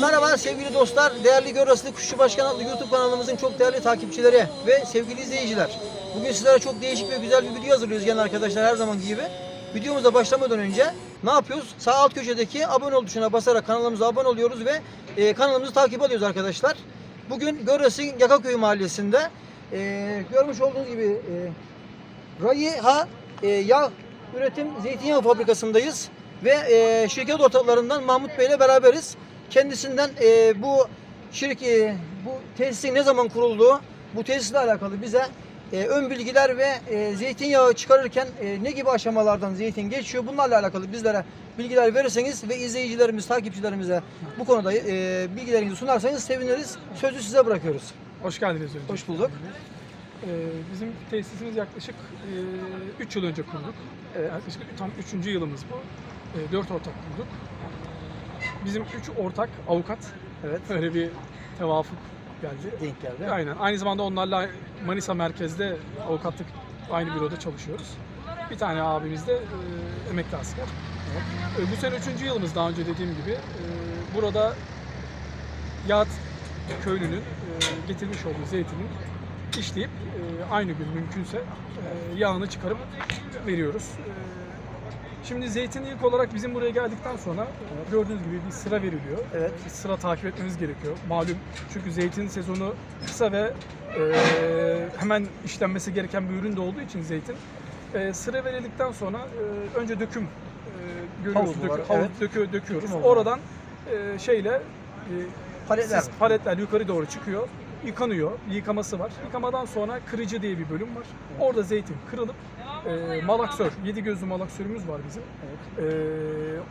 Merhaba sevgili dostlar, değerli Göraslı Kuşçu Başkan adlı YouTube kanalımızın çok değerli takipçileri ve sevgili izleyiciler. Bugün sizlere çok değişik ve güzel bir video hazırlıyoruz gene arkadaşlar her zamanki gibi. Videomuza başlamadan önce ne yapıyoruz? Sağ alt köşedeki abone ol tuşuna basarak kanalımıza abone oluyoruz ve e, kanalımızı takip ediyoruz arkadaşlar. Bugün Göraslı Yakaköy Mahallesi'nde e, görmüş olduğunuz gibi e, Rayha e, Yağ Üretim Zeytinyağı Fabrikası'ndayız ve e, şirket ortaklarından Mahmut Bey ile beraberiz. Kendisinden e, bu şirket, bu tesisin ne zaman kurulduğu, bu tesisle alakalı bize e, ön bilgiler ve e, zeytinyağı çıkarırken e, ne gibi aşamalardan zeytin geçiyor bunlarla alakalı bizlere bilgiler verirseniz ve izleyicilerimiz, takipçilerimize bu konuda e, bilgilerinizi sunarsanız seviniriz. Sözü size bırakıyoruz. Hoş geldiniz önce. Hoş bulduk. Ee, bizim tesisimiz yaklaşık 3 yıl önce kurduk. Ee, yaklaşık tam 3. yılımız bu. 4 ortak kurduk. Bizim 3 ortak avukat. Evet. Öyle bir tevafuk geldi. Denk geldi. Aynen. Aynı zamanda onlarla Manisa merkezde avukatlık aynı büroda çalışıyoruz. Bir tane abimiz de e, emekli asker. E, bu sene üçüncü yılımız daha önce dediğim gibi. E, burada Yat köylünün e, getirmiş olduğu zeytinin işleyip e, aynı gün mümkünse e, yağını çıkarıp veriyoruz. E, Şimdi zeytin ilk olarak bizim buraya geldikten sonra e, gördüğünüz gibi bir sıra veriliyor. Evet. Bir sıra takip etmemiz gerekiyor. Malum çünkü zeytin sezonu kısa ve e, hemen işlenmesi gereken bir ürün de olduğu için zeytin. E, sıra verildikten sonra e, önce döküm e, var, Dökü, havuz evet. dökü- döküyoruz. Oradan e, şeyle e, Paletler. sis- paletler yukarı doğru çıkıyor. Yıkanıyor. Yıkaması var. Yıkamadan sonra kırıcı diye bir bölüm var. Orada zeytin kırılıp e, malaksör, yedi gözlü malaksörümüz var bizim. E,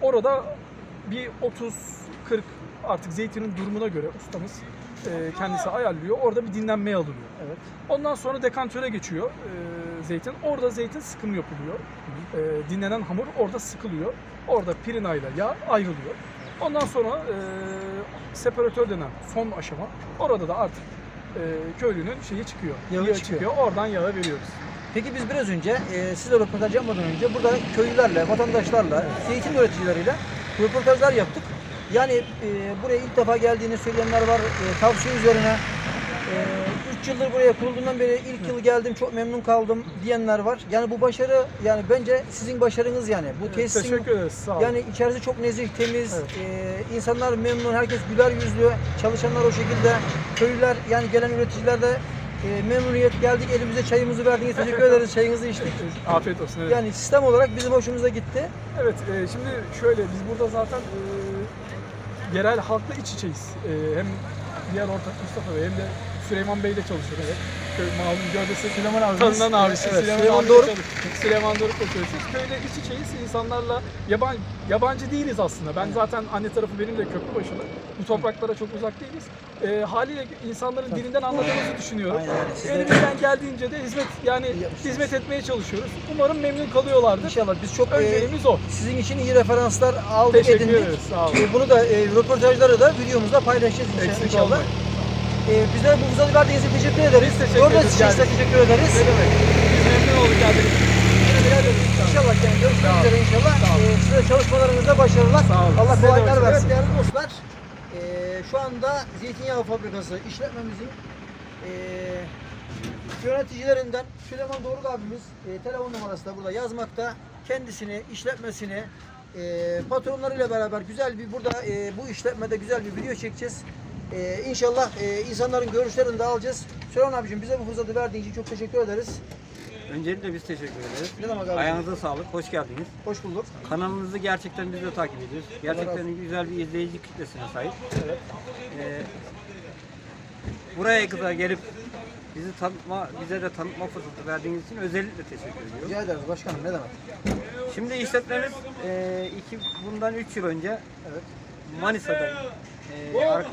orada bir 30-40 artık zeytinin durumuna göre ustamız e, kendisi ayarlıyor. Orada bir dinlenmeye alınıyor. Evet. Ondan sonra dekantöre geçiyor e, zeytin. Orada zeytin sıkım yapılıyor. E, dinlenen hamur orada sıkılıyor. Orada pirinayla yağ ayrılıyor. Ondan sonra e, separatör denen son aşama. Orada da artık köylünün şeyi çıkıyor. Yağı çıkıyor. Oradan yağı veriyoruz. Peki biz biraz önce e, sizle röportaj yapmadan önce burada köylülerle, vatandaşlarla, zeytin üreticileriyle röportajlar yaptık. Yani e, buraya ilk defa geldiğini söyleyenler var. E, tavsiye üzerine 3 yıldır buraya kurulduğundan beri ilk yıl geldim çok memnun kaldım diyenler var. Yani bu başarı yani bence sizin başarınız yani. Bu Evet, tesisin teşekkür ederiz. Sağ olun. yani içerisi çok nezih, temiz, Evet. e, insanlar memnun, herkes güler yüzlü, çalışanlar o şekilde, köylüler yani gelen üreticiler de e, memnuniyet geldik, elimize çayımızı verdiniz, teşekkür ederiz, çayınızı içtik. Afiyet olsun. Evet. Yani sistem olarak bizim hoşumuza gitti. Evet, e, şimdi şöyle biz burada zaten e, yerel halkla iç içeyiz. E, hem diğer ortak Mustafa Bey hem de Süleyman Bey ile çalışıyoruz. Evet. Köy malum gövdesi Süleyman abimiz. tanınan abisi Evet, Süleyman, Süleyman Doruk. Süleyman Doruk'la çalışıyoruz. Köyde iç içeyiz. insanlarla yabancı, yabancı değiliz aslında. Ben zaten anne tarafı benim de köprü başında. Bu topraklara çok uzak değiliz. E, haliyle insanların dilinden anladığımızı düşünüyorum. Aynen. Siz de- Elimizden geldiğince de hizmet yani yapmışsınız. hizmet etmeye çalışıyoruz. Umarım memnun kalıyorlardır. İnşallah biz çok e, Önceliğimiz o. sizin için iyi referanslar aldık, Teşekkür edindik. ederiz. Sağ olun. E, bunu da e, röportajları da videomuzda paylaşacağız inşallah. Eksik inşallah. olmayın. E, bizlere bu fırsatı verdiğiniz için teşekkür ederiz. Biz teşekkür Gördüğünüz ederiz, için size geldik. teşekkür ederiz. Biz memnun olduk geldik. İnşallah yani görüşmek üzere inşallah. Ee, size çalışmalarınızda başarılar. Sağ olun. Allah Size de kolaylıklar başarılar. versin. Değerli dostlar, ee, şu anda zeytinyağı fabrikası işletmemizin ee, yöneticilerinden Süleyman Doruk abimiz ee, telefon numarası da burada yazmakta. Kendisini, işletmesini, ee, patronlarıyla beraber güzel bir burada ee, bu işletmede güzel bir video çekeceğiz. Ee, inşallah ee, insanların görüşlerini de alacağız. Süleyman abicim bize bu fırsatı verdiğin için çok teşekkür ederiz. Öncelikle biz teşekkür ederiz. Ne demek abi? Ayağınıza sağlık, hoş geldiniz. Hoş bulduk. Kanalınızı gerçekten biz de takip ediyoruz. razı Gerçekten güzel bir izleyici kitlesine sahip. Ee, buraya kadar gelip bizi tanıtma, bize de tanıtma fırsatı verdiğiniz için özellikle teşekkür ediyorum. Rica ederiz başkanım ne demek? Şimdi işletmemiz e, iki, bundan 3 yıl önce Evet. Manisa'da e, ar- e,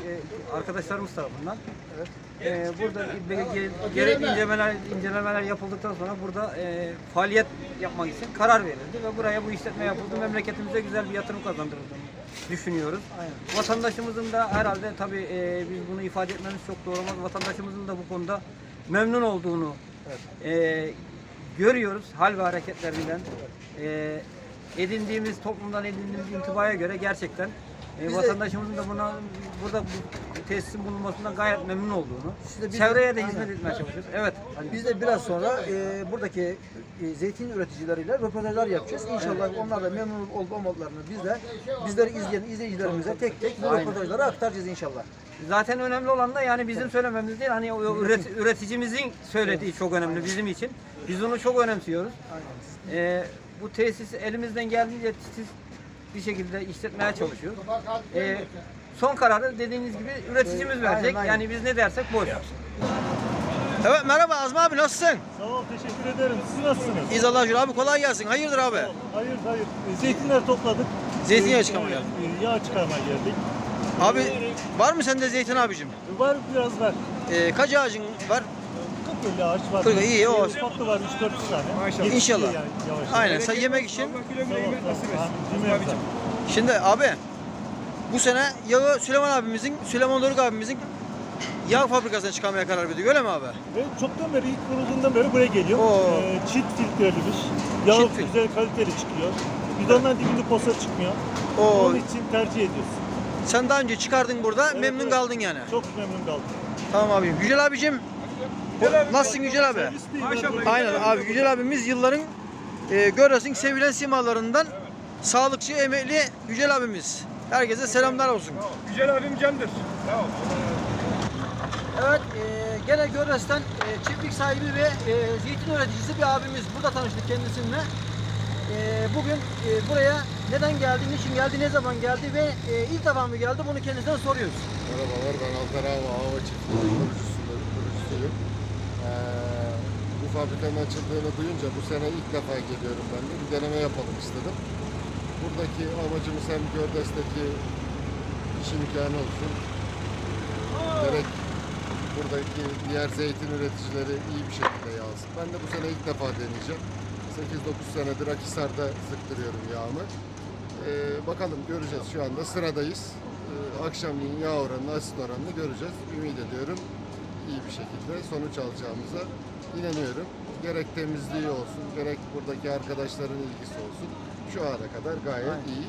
arkadaşlarımız tarafından Evet. e, burada ge- ge- gerekli incelemeler, incelemeler yapıldıktan sonra burada e, faaliyet yapmak için karar verildi ve buraya bu işletme yapıldı. Memleketimize güzel bir yatırım kazandırıldığını düşünüyoruz. Aynen. Vatandaşımızın da herhalde tabii e, biz bunu ifade etmemiz çok doğru olmaz. Vatandaşımızın da bu konuda memnun olduğunu e, görüyoruz hal ve hareketlerinden. E, edindiğimiz toplumdan edindiğimiz intibaya göre gerçekten E, vatandaşımızın da buna burada bu tesisin bulunmasından gayet memnun olduğunu, de biz- çevreye de Aynen. hizmet etmeye çalışıyoruz. Evet. Ali. Biz de biraz sonra e, buradaki e, zeytin üreticileriyle röportajlar yapacağız. İnşallah onlar da memnun olup olmadıklarını biz de bizleri izleyen izleyicilerimize tek tek bu Aynen. röportajları aktaracağız inşallah. Zaten önemli olan da yani bizim söylememiz değil, hani o üret- üreticimizin söylediği çok önemli bizim için. Biz onu çok önemsiyoruz. E, bu tesisi elimizden geldiğince titiz bir şekilde işletmeye çalışıyoruz. E, son kararı dediğiniz gibi üreticimiz verecek. aynen, aynen. Yani biz ne dersek boş. Evet merhaba Azmi abi nasılsın? Sağ ol, teşekkür ederim. Siz nasılsınız? İyiyiz Allah'a şükür abi kolay gelsin. Hayırdır abi? Hayır, hayır. E, Zeytinler topladık. Zeytinyağı E, çıkarmaya e, Yağ çıkarmaya geldik. Abi var mı sende zeytin abicim? Var biraz var. Ee, kaç ağacın var? 40 50 ağaç var. Kırk, iyi, o. Ufaklı var 3-4 tane. Yetişiyor İnşallah. Yani, yavaş. Aynen sen yemek için. Şimdi abi bu sene yağı Süleyman abimizin, Süleyman Doruk abimizin yağ fabrikasına çıkarmaya karar verdik öyle mi abi? Ve çoktan beri, ilk kurulduğundan beri buraya geliyor. Oo. E, çift filtrelimiş. Yağ Çift güzel kaliteli çıkıyor. Bidonların dibinde posa çıkmıyor. Oo. Onun için tercih ediyoruz. Sen daha önce çıkardın burada Evet, memnun evet. kaldın yani. Çok memnun kaldım. Tamam abim. Yücel abicim. Nasılsın Yücel abi? Aynen abi Yücel abimiz yılların e, Göras'ın sevilen simalarından sağlıkçı emekli Yücel abimiz. Herkese selamlar olsun. Yücel abim candır. Evet, e, gene Göras'tan e, çiftlik sahibi ve e, zeytin üreticisi bir abimiz. Burada tanıştık kendisiyle. E, bugün e, buraya neden geldi, niçin geldi, ne zaman geldi ve e, ilk defa mı geldi bunu kendisinden soruyoruz. Merhabalar, ben Alper Hava Hava Çiftliği kurucusuyum. kurucusuyum. Ee, bu fabrikanın açıldığını duyunca bu sene ilk defa geliyorum ben de. Bir deneme yapalım istedim. Buradaki amacımız hem Gördes'teki iş imkanı olsun. Gerek buradaki diğer zeytin üreticileri iyi bir şekilde yağsın. Ben de bu sene ilk defa deneyeceğim. 8-9 senedir Akhisar'da sıktırıyorum yağımı. Ee, bakalım göreceğiz şu anda sıradayız. Ee, akşamleyin yağ oranını, asit oranını göreceğiz. Ümit ediyorum iyi bir şekilde sonuç alacağımıza inanıyorum. Gerek temizliği olsun, gerek buradaki arkadaşların ilgisi olsun. Şu ana kadar gayet iyi.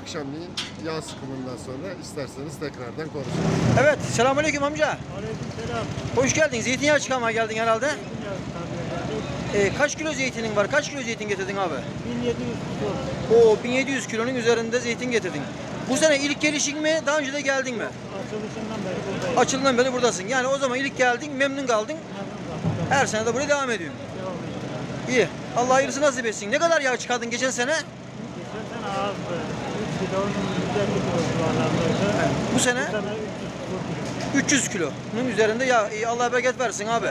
Akşamleyin yağ sıkımından sonra isterseniz tekrardan konuşuruz. Evet, selamünaleyküm amca. Aleykümselam. Hoş geldin. Zeytinyağı çıkarmaya geldin herhalde. Zeytinyağı tabii. E, kaç kilo zeytinin var? Kaç kilo zeytin getirdin abi? 1700 kilo. O 1700 kilonun üzerinde zeytin getirdin. Bu sene ilk gelişin mi? Daha önce de geldin mi? Açılışından beri Açıldığından beri buradasın. Yani o zaman ilk geldin, memnun kaldın. Her sene de buraya devam ediyorum. İyi. Allah hayırlısı nasip etsin. Ne kadar yağ çıkardın geçen sene? Geçen sene az böyle. 3 kilo, 150 kilo civarlarındaydı. Bu sene Bu sene 300 kilo. 300 kilonun üzerinde yağ. İyi, Allah bereket versin abi.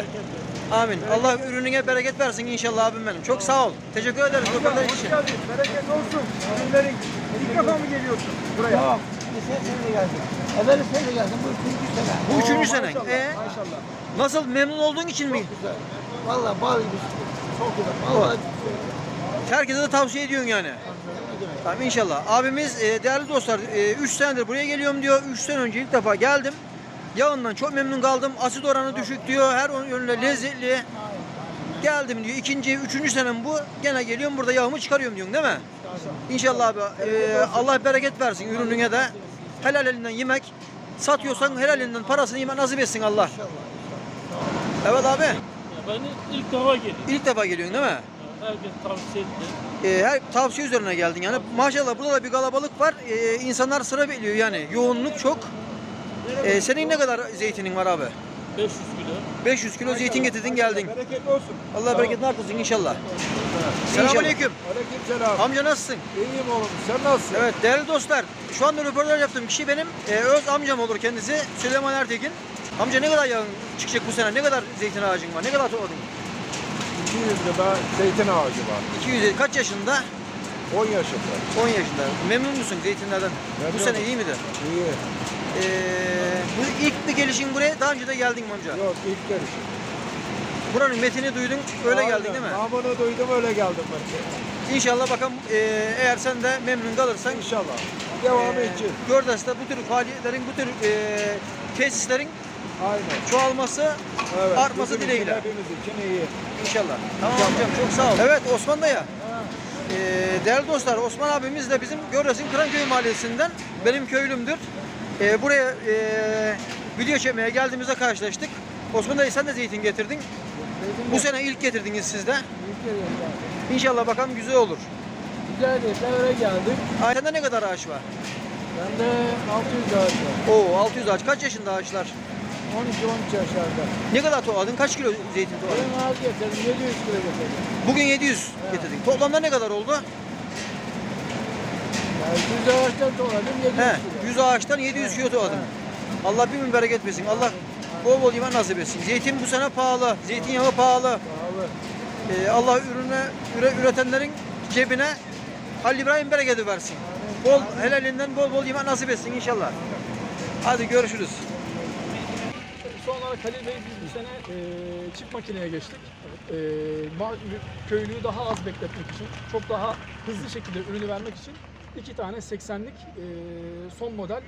Amin. Allah ürününe bereket versin inşallah abim benim. Çok sağ ol. Teşekkür ederiz röportaj için. Bereket olsun. Ürünlerin ilk defa mı geliyorsun buraya? Yok, bir sene de geldim. Evvel sene geldim, bu üçüncü sene. Bu üçüncü senen. Maşallah, Ee? maşallah. Nasıl memnun olduğun için mi? Güzel. Vallahi bal gibi. Çok güzel. Vallahi Herkese de tavsiye ediyorsun yani. Tamam inşallah. Abimiz e, değerli dostlar 3 senedir buraya geliyorum diyor. 3 sene önce ilk defa geldim. Yağından çok memnun kaldım. Asit oranı düşük diyor. Her yönüyle lezzetli. Geldim diyor. İkinci, üçüncü senem bu. Gene geliyorum burada yağımı çıkarıyorum diyorsun değil mi? İnşallah abi. e, Allah bereket versin ürününe de. Helal elinden yemek. Satıyorsan helal elinden parasını yemek nasip etsin Allah. Evet abi. Ben ilk defa geliyorum. İlk defa geliyorsun değil mi? Herkes tavsiye etti. e, her tavsiye üzerine geldin yani. Maşallah burada da bir kalabalık var. E, insanlar sıra bekliyor yani. Yoğunluk çok. E, senin ne kadar zeytinin var abi? 500 kilo. 500 kilo zeytin getirdin geldin. Bereketli olsun. Allah bereketini artırsın inşallah. Selamünaleyküm. Aleykümselam. Amca nasılsın? İyiyim oğlum. Sen nasılsın? Evet değerli dostlar. Şu anda röportaj yaptığım kişi benim e, öz amcam olur kendisi. Süleyman Ertekin. Amca ne kadar yağın çıkacak bu sene? Ne kadar zeytin ağacın var? Ne kadar topladın? 200 lira zeytin ağacı var. 200 kaç yaşında? 10 yaşında. 10 yaşında. Memnun musun zeytinlerden? Bu Memnunum. sene iyi midir? İyi. Ee, bu ilk mi gelişin buraya? Daha önce de geldin mi amca? Yok ilk görüşüm. Buranın metini duydun, öyle geldin değil mi? Namını duydum öyle geldim ben. İnşallah bakalım e, eğer sen de memnun kalırsan İnşallah. Devamı e, için. Gördes'te bu tür faaliyetlerin, bu tür e, tesislerin Aynen. çoğalması, Evet. artması dileğiyle. Hepimiz için iyi. İnşallah. Tamam amcam çok sağ ol. Evet Osman Dayı. Ee, değerli dostlar Osman abimiz de bizim Görres'in Kıranköy mahallesinden benim köylümdür. Ee, buraya e, video çekmeye geldiğimizde karşılaştık. Osman dayı sen de zeytin getirdin. Bu sene ilk getirdiniz siz de. İnşallah bakalım güzel olur. Güzel değil. Devre geldik. Ailende ne kadar ağaç var? Bende 600 ağaç var. Oo 600 ağaç. Kaç yaşında ağaçlar? 12-13 yaşlarda. Ne kadar tohadın? Kaç kilo zeytin tohadın? Benim ağaç getirdim. 700 kilo getirdim. Bugün 700 getirdin. Toplamda ne kadar oldu? Yani 100 ağaçtan topladım 700 He, kilo. 100 ağaçtan 700 kilo tohadın. Allah bin bereket versin. Allah bol bol iman nasip etsin. Zeytin bu sene pahalı. Zeytinyağı pahalı. Pahalı. Ee, Allah ürünü üre, üretenlerin cebine Halil İbrahim bereketi versin. Bol helalinden bol bol iman nasip etsin inşallah. Hadi görüşürüz. Son olarak Halil Bey biz bu sene e, çift makineye geçtik. E, köylüyü daha az bekletmek için, çok daha hızlı şekilde ürünü vermek için iki tane 80'lik e, son model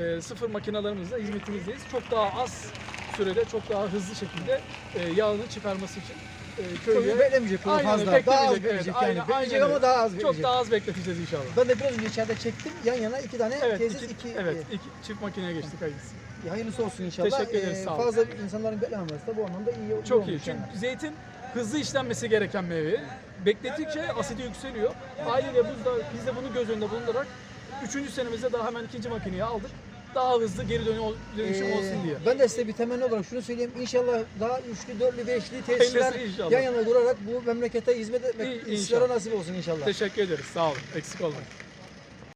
e, sıfır makinalarımızla hizmetimizdeyiz. Çok daha az sürede, çok daha hızlı şekilde e, yağını çıkarması için e, köylüye... beklemeyecek o fazla. beklemeyecek, Daha az evet, bekleyecek aynen, yani. Bekleyecek ama daha az Çok bekleyecek. daha az bekleteceğiz inşallah. Ben de biraz önce içeride çektim. Yan yana iki tane Evet, tesis, iki, iki, evet, iki çift makineye geçtik hayırlısı. Hayırlısı olsun inşallah. Teşekkür ederiz, E, sağ olun. Fazla insanların beklememesi de bu anlamda iyi, iyi Çok iyi. olmuş yani. Çünkü zeytin hızlı işlenmesi gereken meyve. Beklettikçe asidi yükseliyor. Haliyle biz de, biz de bunu göz önünde bulundurarak 3. senemizde daha hemen ikinci makineyi aldık. Daha hızlı geri dönü- dönüşüm Ee, olsun diye. Ben de size bir temenni olarak şunu söyleyeyim. İnşallah daha üçlü, dörtlü, beşli tesisler Hayırlısı inşallah. yan yana durarak bu memlekete hizmet etmek İyi- sizlere inşallah. nasip olsun inşallah. Teşekkür ederiz. Sağ olun. Eksik olmayın.